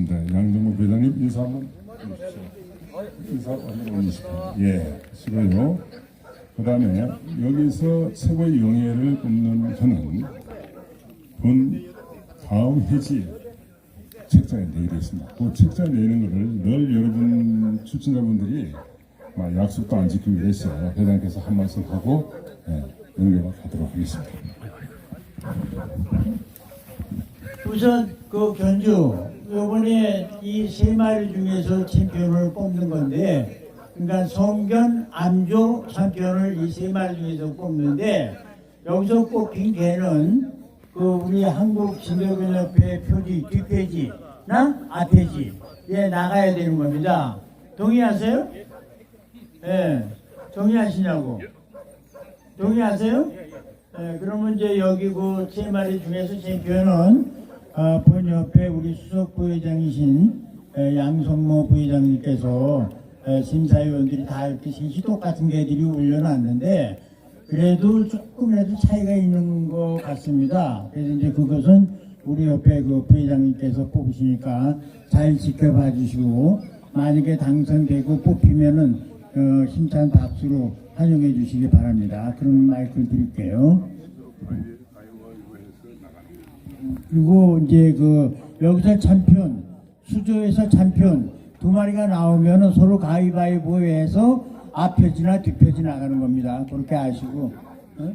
있습니다. 양정모 회장님 인사 한번 해주십시오. 인사 한번 올리십시오. 예, 시고요. 그 다음에 여기서 최고의 영예를 뽑는 저는 본 다음 해지 책자에 내게 있습니다. 그 책자에 내는 것을 늘 여러분 출전자분들이 막 약속도 안 지키고 계셔 회장께서 한 말씀 하고 예, 연결하도록 하겠습니다. 우선 그 견주 이번에 이 세 마리 중에서 챔피언을 뽑는 건데 그러니까 성견, 암조 챔피언을 이 세 마리 중에서 뽑는데 여기서 뽑힌 개는 그 우리 한국 진력연합회 표지 뒷페이지나 앞페이지에 나가야 되는 겁니다. 동의하세요? 예. 동의하시냐고? 동의하세요? 예, 그러면 이제 여기 그 세 마리 중에서 챔피언은 아, 본협회 우리 수석 부회장이신 에, 양성모 부회장님께서 에, 심사위원들이 다 이렇게 셋이 똑같은 개들이 올려놨는데 그래도 조금이라도 차이가 있는 것 같습니다. 그래서 이제 그것은 우리 옆에 그 부회장님께서 뽑으시니까 잘 지켜봐 주시고 만약에 당선되고 뽑히면은 어, 힘찬 박수로 환영해 주시기 바랍니다. 그럼 마이크를 드릴게요. 그리고 이제 그 여기서 참편 수조에서 참편 두 마리가 나오면은 서로 가위바위보 해서 앞표지나 뒷표지 나가는 겁니다. 그렇게 아시고 어?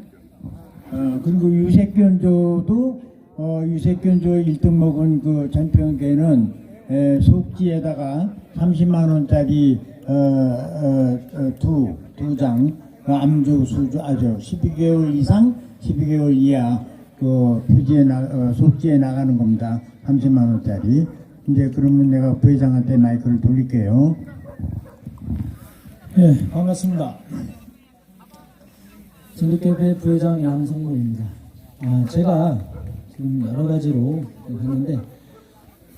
어, 그리고 유색견조도 어, 유색견조 1등 먹은 그 전평계는 에, 속지에다가 30만 원짜리 어, 어, 어, 두, 두 장, 그 암주, 수주, 아주 12개월 이상, 12개월 이하 그 표지에 나, 어, 속지에 나가는 겁니다. 30만 원짜리. 이제 그러면 내가 부회장한테 마이크를 돌릴게요. 네, 반갑습니다. 진득협회 부회장 양성모입니다. 아, 제가 지금 여러 가지로 했는데,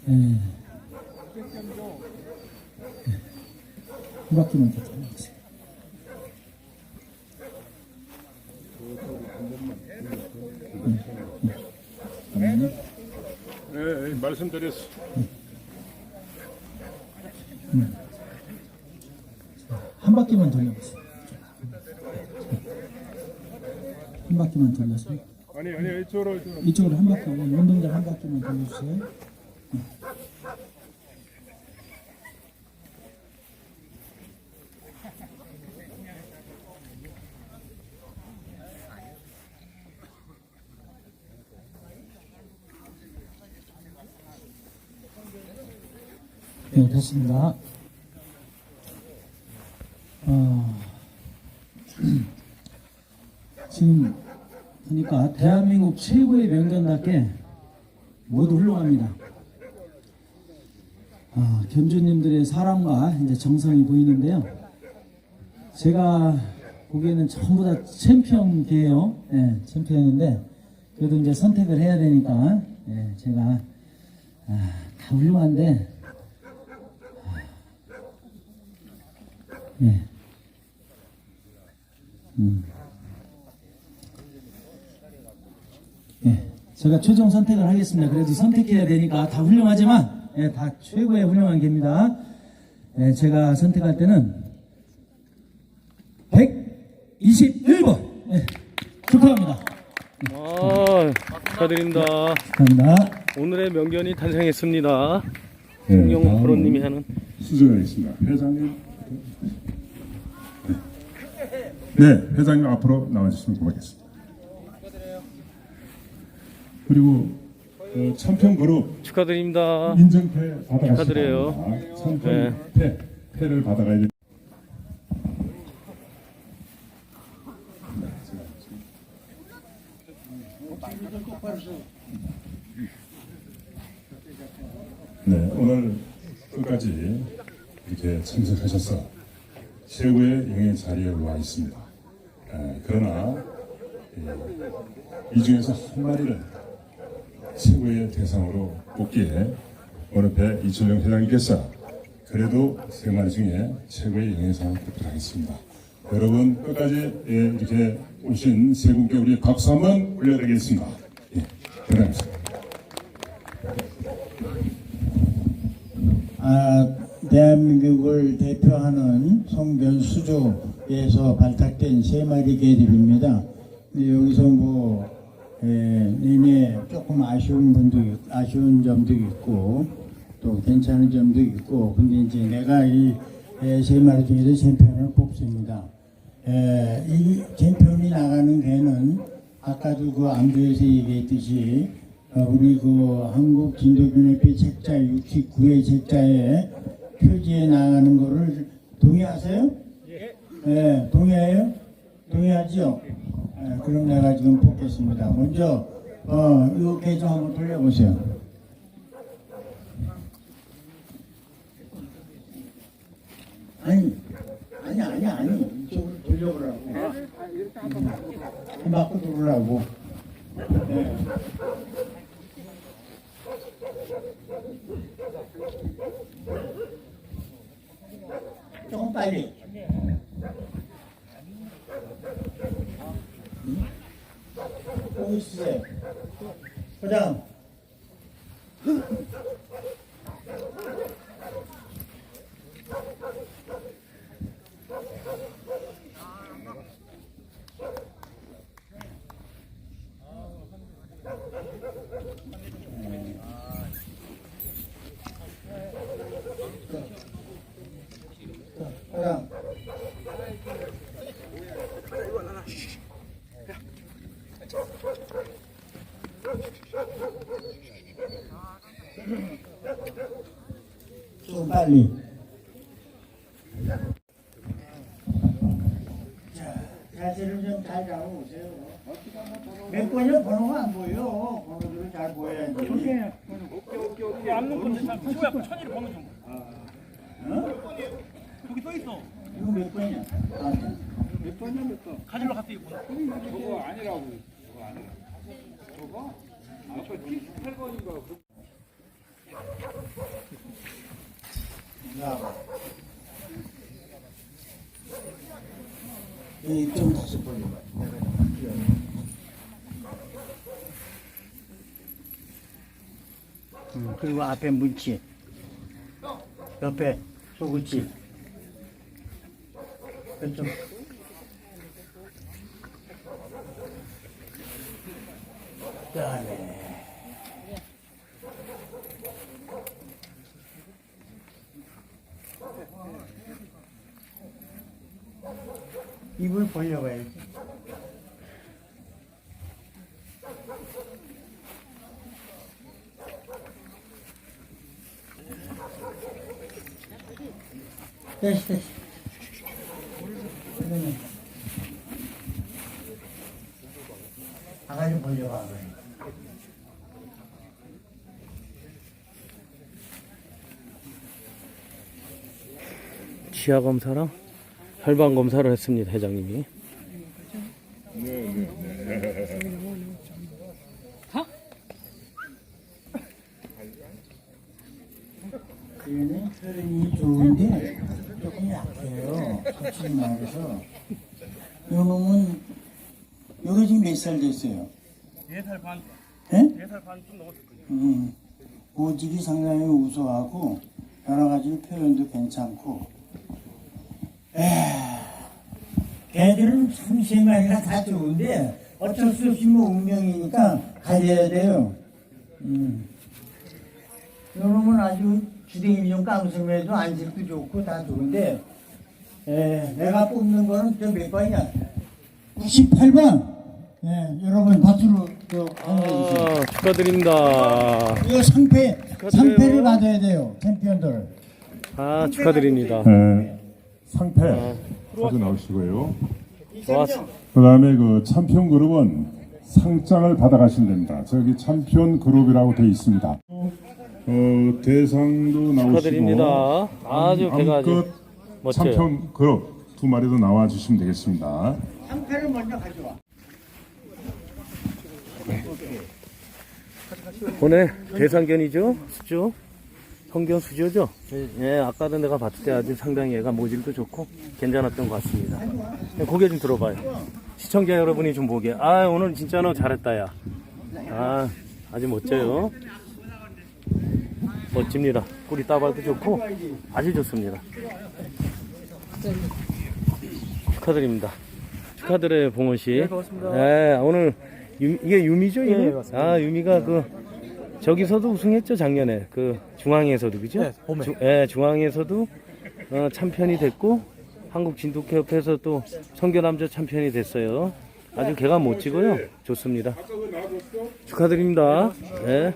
예. 예. 한 바퀴만 더 돌려보세요. 네, 말씀드렸어. 한 바퀴만 돌려보세요. 한 바퀴만 돌려서 아니 아니 이쪽으로 이쪽으로. 이쪽으로 한 바퀴, 운동장 한 바퀴만 돌려주세요. 네, 됐습니다. 어, 지금 보니까 대한민국 최고의 명전답게 모두 훌륭합니다. 아, 견주님들의 사랑과 이제 정성이 보이는데요. 제가 보기에는 전부 다 챔피언이에요. 예, 챔피언인데 그래도 이제 선택을 해야 되니까 예, 제가 아, 다 훌륭한데 예. 음. 예, 제가 최종 선택을 하겠습니다. 그래도 선택해야 되니까 다 훌륭하지만, 예, 다 최고의 훌륭한 개입니다. 예, 제가 선택할 때는 121번. 예, 축하합니다. 아, 축하드립니다. 축하합니다. 오늘의 명견이 탄생했습니다. 네, 송영 다음은 프로님이 하는 수저가 있습니다. 회장님. 네, 회장님 앞으로 나와주시면 고맙겠습니다. 그리고 어, 참평 그룹 축하드립니다. 인증패 받아가시기 축하드려요. 바랍니다. 참평 패, 패를 받아가야 됩니다. 네, 오늘 끝까지 이렇게 참석하셔서 최고의 영예 자리에 와 있습니다. 에, 그러나 이, 이 중에서 한 마리를 최고의 대상으로 뽑기에 오늘 배 이철용 회장님께서 그래도 세 마리 중에 최고의 영예상을 뽑도록 하겠습니다. 여러분 끝까지 예, 이렇게 오신 세 분께 우리 박수 한번 올려드리겠습니다. 예, 대단합니다. 아, 대한민국을 대표하는 성견 수조에서 발탁된 세 마리 개들입니다. 여기서 뭐 에, 내내 조금 아쉬운 분도 있- 아쉬운 점도 있고 또 괜찮은 점도 있고 근데 이제 내가 이세 마리 중에서 챔피언을 뽑습니다. 에, 이 챔피언이 나가는 개는 아까도 그 암조에서 얘기했듯이 어, 우리 그 한국 진도균협회 책자 69회 책자에 표지에 나가는 거를 동의하세요? 예. 동의해요? 동의하죠? 예, 그럼 내가 지금 뽑겠습니다. 먼저 어, 이 계정 한번 돌려보세요. 아니, 아니, 아니, 아니. 이쪽으로 돌려보라고. 음, 맞고 돌으라고. 예. 빨리. 부장. 부장. 좀 빨리. 자, 자세를 좀잘 잡아보세요. 몇 번이요? 번호가 안 보여. 번호들을 잘 보여야지. 앞놓고 초야 천일을 번호 좀. 어? 여기 써 있어. 이거 몇 번이야? 아, 가지러 갔다 이거. 저거 아니라고. 저거 아니라. 저거? 아, 저 78번인가. 나와봐. 이좀 다시 벌려봐. 음, 그리고 앞에 문치, 옆에 소구치, 그쪽. 그다음에 입을 벌려봐야지. 됐어, 됐어. 그러면 아가좀 벌려봐. 그래. 치아 검사랑 혈관 검사를 했습니다, 회장님이. 얘는 혈흔이 좋은데 조금 약해요. 솔직히 말해서. 요 놈은 요게 지금 몇 살 됐어요? 4살 반, 예? 4살 반좀 넘었을 거예요. 음, 고집이 상당히 우수하고 여러 가지 표현도 괜찮고. 에 개들은 참세 마리가 다 좋은데 어쩔 수 없이 뭐 운명이니까 가려야 돼요. 음. 요놈은 아주 주댕이 좀 깡수면도 안색도 좋고 다 좋은데 에, 내가 뽑는 거는 저몇 번이야? 98번. 예, 여러분 박수로 또 환영해주세요. 아, 축하드립니다. 이거 상패, 축하드려요. 상패를 받아야 돼요, 챔피언들. 아, 축하드립니다. 네, 상패 가져 나오시고요. 좋았어. 그 다음에 그 챔피언 그룹은 상장을 받아가시면 됩니다. 저기 챔피언 그룹이라고 되어 있습니다. 어, 대상도 나오시고 축하드립니다. 아주 개가 아주 암컷 멋져요. 챔피언 그룹 두 마리도 나와 주시면 되겠습니다. 상패를 먼저 가져와. 오늘 대상견이죠? 수조? 성견 수조죠? 예, 아까도 내가 봤을 때 아주 상당히 얘가 모질도 좋고 괜찮았던 것 같습니다. 네, 고개 좀 들어봐요. 시청자 여러분이 좀 보게. 아, 오늘 진짜 너 잘했다, 야. 아, 아주 멋져요. 멋집니다. 꼬리 따발도 좋고 아주 좋습니다. 축하드립니다. 축하드려요, 봉원 씨. 네, 고맙습니다. 오늘 유- 이게 유미죠? 예, 맞습니다. 아, 유미가 그 저기서도 우승했죠, 작년에. 그 중앙에서도 그죠? 네, 봄에. 중, 예, 중앙에서도 어, 참편이 됐고 한국 진돗개협회에서 또 성교남자 참편이 됐어요. 아주 개가 멋지고요. 좋습니다. 축하드립니다. 네.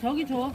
저기 줘.